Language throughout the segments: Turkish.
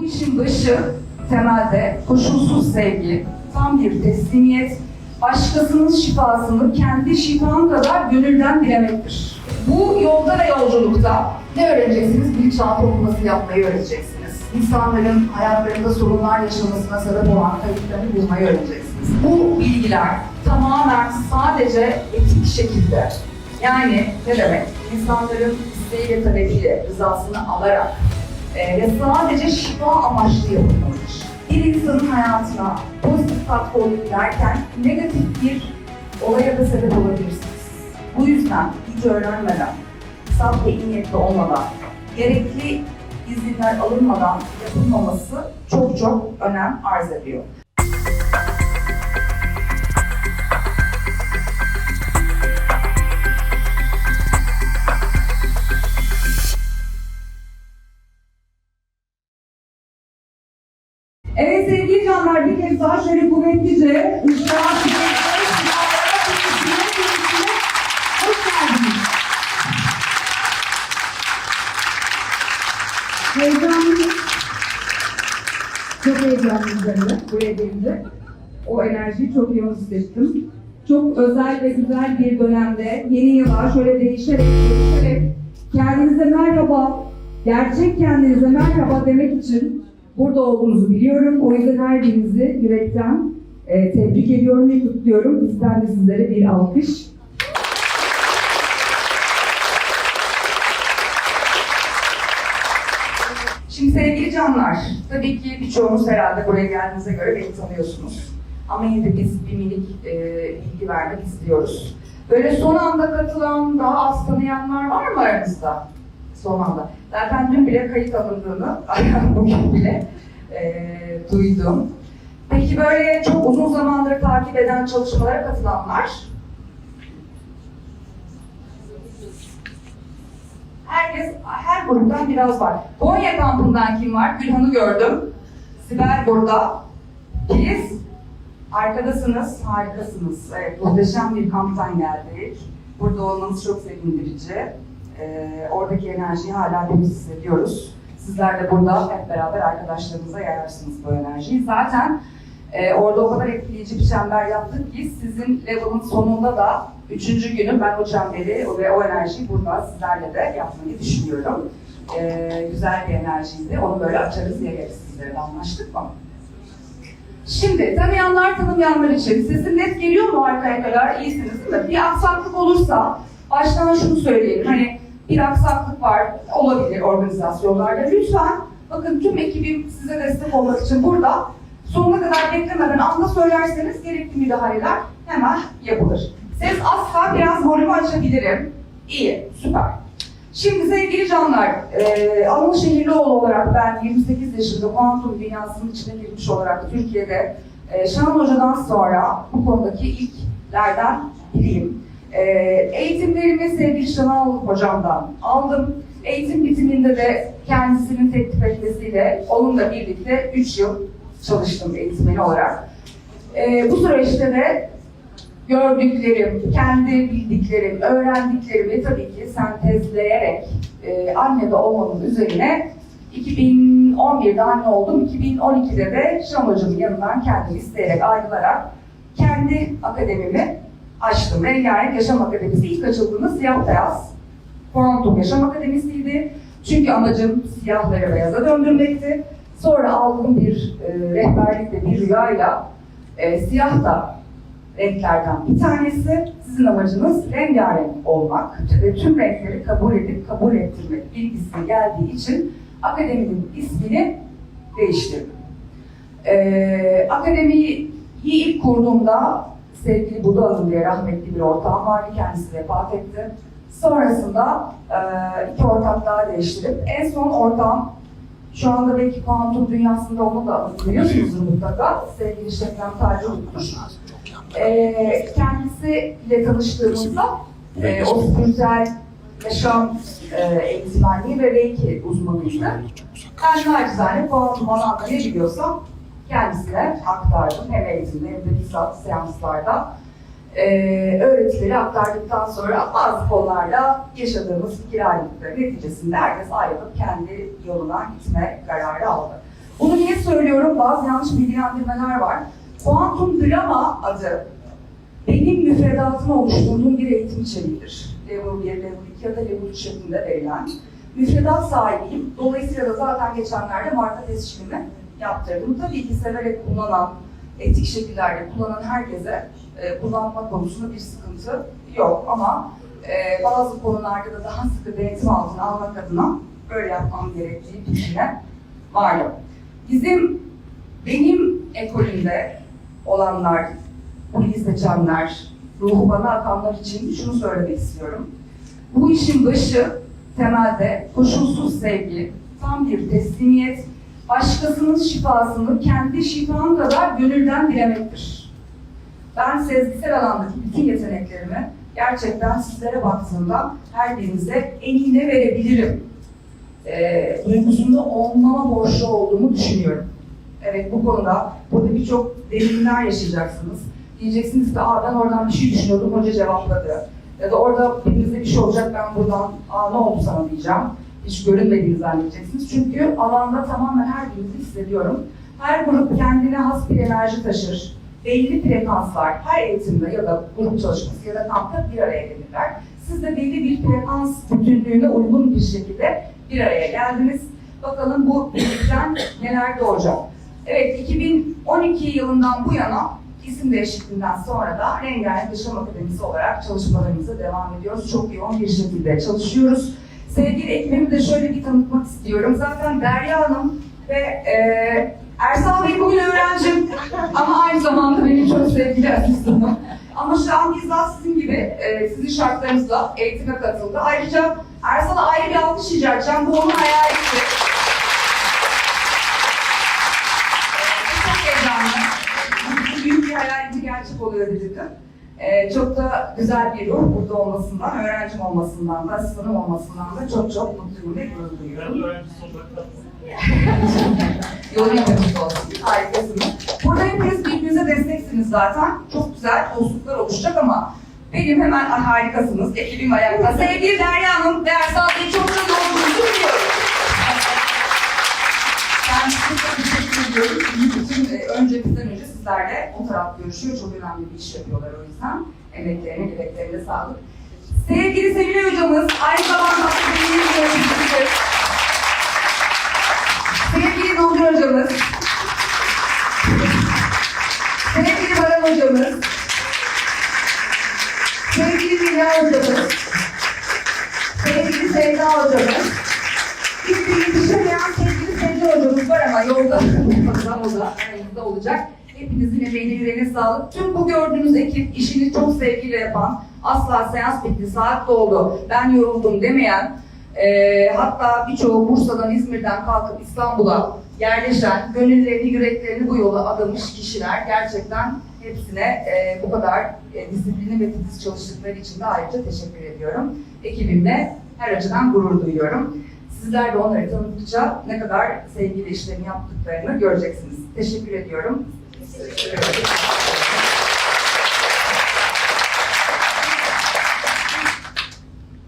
Bu işin başı temelde koşulsuz sevgi, tam bir teslimiyet, başkasının şifasını kendi şifan kadar gönülden dilemektir. Bu yolda ve yolculukta ne öğreneceksiniz? Bilinçaltı okuması yapmayı öğreneceksiniz. İnsanların hayatlarında sorunlar yaşamasına sebep olan kayıtlarını bulmayı öğreneceksiniz. Bu bilgiler tamamen sadece etik şekilde yani ne demek? İnsanların isteği ve talebiyle rızasını alarak e, ve sadece şifa amaçlı yapılmalıdır. Bir insanın hayatına pozitif katkı olup derken negatif bir olaya da sebep olabilirsiniz. Bu yüzden hiç öğrenmeden, saf ve iyi niyetli olmadan, gerekli izinler alınmadan yapılmaması çok çok önem arz ediyor. Canlar bir kez daha şöyle kuvvetlice ışığa. Heyecanlıyım. Çok heyecanlıyım buraya gelince. O enerjiyi çok yoğun hissettim. Çok özel ve güzel bir dönemde yeni yıla şöyle değişerek, değişerek kendinize merhaba, gerçek kendinize merhaba demek için burada olduğunuzu biliyorum. O yüzden her birinizi yürekten e, tebrik ediyorum ve kutluyorum. Bizden de sizlere bir alkış. Şimdi sevgili canlar, tabii ki birçoğunuz herhalde buraya geldiğinize göre beni tanıyorsunuz. Ama yine de biz bir minik e, bilgi vermek istiyoruz. Böyle son anda katılan, daha az tanıyanlar var mı aranızda? Son anda. Zaten dün bile kayıt alındığını, bugün bile e, duydum. Peki böyle çok uzun zamandır takip eden çalışmalara katılanlar? Herkes, her gruptan biraz var. Konya kampından kim var? Gülhan'ı gördüm. Sibel burada. Filiz, arkadasınız, harikasınız. Evet, muhteşem bir kamptan geldik. Burada olmanız çok sevindirici. Ee, oradaki enerjiyi hala hepimiz hissediyoruz. Sizler de burada hep beraber arkadaşlarınıza yayarsınız bu enerjiyi. Zaten e, orada o kadar etkileyici bir çember yaptık ki sizin level'ın sonunda da üçüncü günü ben o çemberi ve o enerjiyi burada sizlerle de yapmayı düşünüyorum. E, güzel bir enerjiydi. Onu böyle açarız yeriz sizlere anlaştık mı? Şimdi tanıyanlar tanımayanlar için sesim net geliyor mu arkaya kadar? İyisiniz değil mi? Bir aksaklık olursa baştan şunu söyleyelim. Hani bir aksaklık var olabilir organizasyonlarda. Lütfen bakın tüm ekibim size destek olmak için burada. Sonuna kadar beklemeden anda söylerseniz gerekli müdahaleler hemen yapılır. Ses azsa biraz volümü açabilirim. İyi, süper. Şimdi sevgili canlar, e, Anıl Şehirlioğlu olarak ben 28 yaşında kuantum dünyasının içine girmiş olarak Türkiye'de e, Şahan Hoca'dan sonra bu konudaki ilklerden biriyim. E, eğitimlerimi sevgili Şahan Hocam'dan aldım. Eğitim bitiminde de kendisinin teklif etmesiyle onunla birlikte 3 yıl çalıştım eğitmeni olarak. E, bu süreçte de gördüklerim, kendi bildiklerim, öğrendiklerimi tabii ki sentezleyerek e, anne de olmanın üzerine 2011'de anne oldum. 2012'de de Şam Hocam'ın yanından kendimi isteyerek ayrılarak kendi akademimi açtım. Rengarenk Yaşam Akademisi ilk açıldığında siyah beyaz Kuantum Yaşam Akademisi'ydi. Çünkü amacım siyahları beyaza döndürmekti. Sonra aldığım bir e, rehberlikle, bir rüyayla e, siyah da renklerden bir tanesi. Sizin amacınız rengarenk olmak ve tüm renkleri kabul edip kabul ettirmek bilgisi geldiği için akademinin ismini değiştirdim. Ee, akademiyi ilk kurduğumda sevgili Buda Hanım diye rahmetli bir ortağım vardı. Kendisi vefat etti. Sonrasında e, iki ortak daha değiştirip en son ortağım şu anda belki kuantum dünyasında onu da biliyorsunuzdur mutlaka. Sevgili Şebnem Tacıoğlu'dur. Ee, kendisiyle tanıştığımızda e, o spiritüel yaşam e, eğitmenliği ve reiki uzmanıydı. Ben nacizane kuantum alanda ne biliyorsam kendisine aktardım. Hem eğitimde hem de bizzat seanslarda. Ee, öğretileri aktardıktan sonra bazı konularda yaşadığımız fikir ayrılıkları neticesinde herkes ayrılıp kendi yoluna gitme kararı aldı. söylüyorum, bazı yanlış bilgilendirmeler var. Kuantum drama adı benim müfredatıma oluşturduğum bir eğitim içeriğidir. Level 1, Level 2 ya da Level 3 şeklinde verilen. Müfredat sahibiyim. Dolayısıyla da zaten geçenlerde marka tescilimi yaptırdım. Tabii ki severek kullanan, etik şekillerde kullanan herkese e, kullanma konusunda bir sıkıntı yok ama e, bazı konularda da daha sıkı denetim altına almak adına böyle yapmam gerektiği fikrine varım. Bizim, benim ekolümde olanlar, bunu seçenler, ruhu bana atanlar için şunu söylemek istiyorum. Bu işin başı temelde koşulsuz sevgi, tam bir teslimiyet, başkasının şifasını kendi şifan kadar gönülden dilemektir. Ben sezgisel alandaki bütün yeteneklerimi gerçekten sizlere baktığımda her birinize en iyi ne verebilirim e, duygusunda olmama borçlu olduğumu düşünüyorum. Evet bu konuda burada birçok derinler yaşayacaksınız. Diyeceksiniz ki Aa, ben oradan bir şey düşünüyordum, hoca cevapladı. Ya da orada birinizde bir şey olacak, ben buradan Aa, ne oldu sana diyeceğim. Hiç görünmediğini zannedeceksiniz. Çünkü alanda tamamen her birinizi hissediyorum. Her grup kendine has bir enerji taşır. Belli frekanslar her eğitimde ya da grup çalışması ya da kampta bir araya gelirler. Siz de belli bir frekans bütünlüğüne uygun bir şekilde bir araya geldiniz. Bakalım bu birlikten neler doğacak. Evet, 2012 yılından bu yana isim değişikliğinden sonra da Rengarenk Yaşam Akademisi olarak çalışmalarımıza devam ediyoruz. Çok yoğun bir şekilde çalışıyoruz. Sevgili ekibimi de şöyle bir tanıtmak istiyorum. Zaten Derya Hanım ve e, Ersal Bey bugün öğrencim ama aynı zamanda benim çok sevgili asistanım. Ama şu an bizzat sizin gibi e, sizin şartlarınızla eğitime katıldı. Ayrıca Ersal'a ayrı bir alkış rica edeceğim. Bu onun hayaliydi. Ee, çok heyecanlı. Büyük bir hayaliydi gerçek oluyor dedi. Ee, çok da güzel bir ruh burada olmasından, öğrencim olmasından da, asistanım olmasından da çok çok mutluyum ve gurur duyuyorum. öğrencisi olarak da Yorum yapacak olsun. Harikasınız. Burada hepiniz birbirinize desteksiniz zaten. Çok güzel dostluklar oluşacak ama benim hemen "Ay, harikasınız. Ekibim ayakta. Sevgili Derya Hanım Ersal Bey çok da olduğunuzu biliyorum. Ben size çok ediyorum. Bütün, e, önce bizden önce sizlerle o taraf görüşüyor. Çok önemli bir iş yapıyorlar o yüzden. Emeklerine, dileklerine sağlık. Sevgili Sevilay hocamız, aynı zamanda akademinin yöneticisi. Sevgili Nurgül hocamız, sevgili Baran hocamız, sevgili Dünya hocamız, sevgili Sevda hocamız, de yetişemeyen sevgili yolda, bakalım o da aramızda olacak. Hepinizin emeğine yüreğine sağlık. Tüm bu gördüğünüz ekip işini çok sevgiyle yapan, asla seans bitti, saat doldu, ben yoruldum demeyen, e, hatta birçoğu Bursa'dan, İzmir'den kalkıp İstanbul'a yerleşen, gönüllerini, yüreklerini bu yola adamış kişiler gerçekten hepsine e, bu kadar e, disiplinli ve titiz çalıştıkları için de ayrıca teşekkür ediyorum. Ekibimle her açıdan gurur duyuyorum. Sizler de onları tanıdıkça ne kadar sevgili işlerini yaptıklarını göreceksiniz. Teşekkür ediyorum. Teşekkür ederim.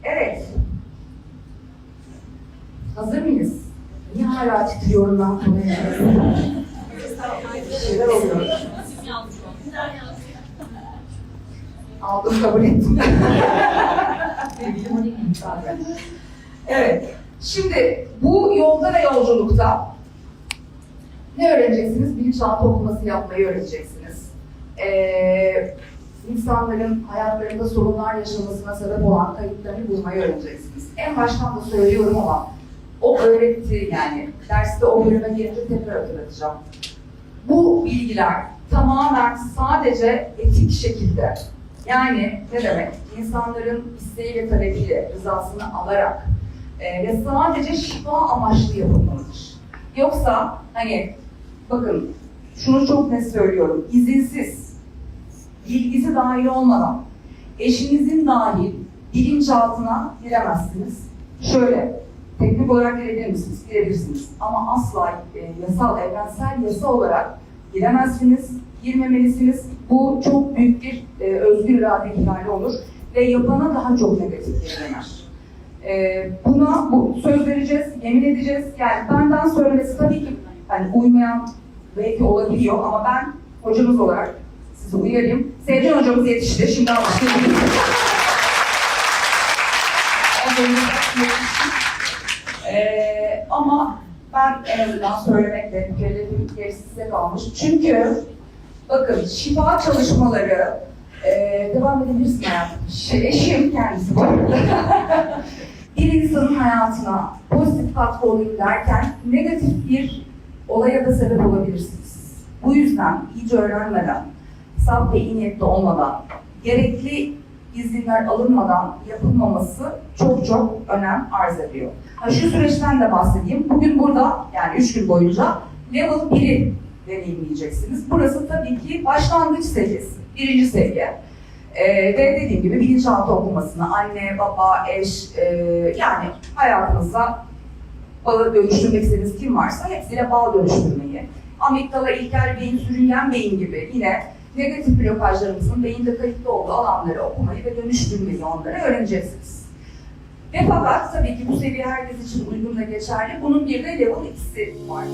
Evet. Hazır mıyız? Niye hala titriyorum ben konuya? Şeyler oluyor. Aldım kabul ettim. evet. Şimdi bu yolda ve yolculukta ne öğreneceksiniz? Bilinçaltı okuması yapmayı öğreneceksiniz. Ee, insanların hayatlarında sorunlar yaşamasına sebep olan kayıplarını bulmayı öğreneceksiniz. En baştan da söylüyorum ama o öğretti yani derste o bölüme gelince tekrar hatırlatacağım. Bu bilgiler tamamen sadece etik şekilde yani ne demek? İnsanların isteği ve talebiyle rızasını alarak e, ve sadece şifa amaçlı yapılmalıdır. Yoksa hani bakın şunu çok net söylüyorum. izinsiz, bilgisi dahil olmadan eşinizin dahil bilinçaltına giremezsiniz. Şöyle, teknik olarak girebilir misiniz? Girebilirsiniz. Ama asla e, yasal, evrensel yasa olarak giremezsiniz, girmemelisiniz. Bu çok büyük bir e, özgür irade ihlali olur ve yapana daha çok negatif geri. E, buna bu, söz vereceğiz, yemin edeceğiz. Yani benden söylemesi tabii ki hani uymayan belki olabiliyor ama ben hocamız olarak sizi uyarayım. Sevcan hocamız yetişti. Şimdi alkışlayabiliriz. Ee, ama ben en azından söylemekle mükellefim gerisi size kalmış. Çünkü bakın şifa çalışmaları e, devam edebilirsin hayatım. Eşim kendisi bu arada. Bir insanın hayatına pozitif katkı olayım derken negatif bir olaya da sebep olabilirsiniz. Bu yüzden iyice öğrenmeden, saf ve iyi olmadan, gerekli izinler alınmadan yapılmaması çok çok önem arz ediyor. Ha, şu süreçten de bahsedeyim. Bugün burada yani 3 gün boyunca level 1'i deneyimleyeceksiniz. Burası tabii ki başlangıç seviyesi, birinci seviye. Ee, ve dediğim gibi bilinçaltı okumasını anne, baba, eş, e, yani hayatınızda bağı dönüştürmek istediğiniz kim varsa hepsiyle bağ dönüştürmeyi, amigdala, ilkel beyin, sürüngen beyin gibi yine negatif blokajlarımızın beyinde kayıtlı olduğu alanları okumayı ve dönüştürmeyi onları öğreneceksiniz. Ve fakat tabii ki bu seviye herkes için uygun ve geçerli. Bunun bir de level 2'si var.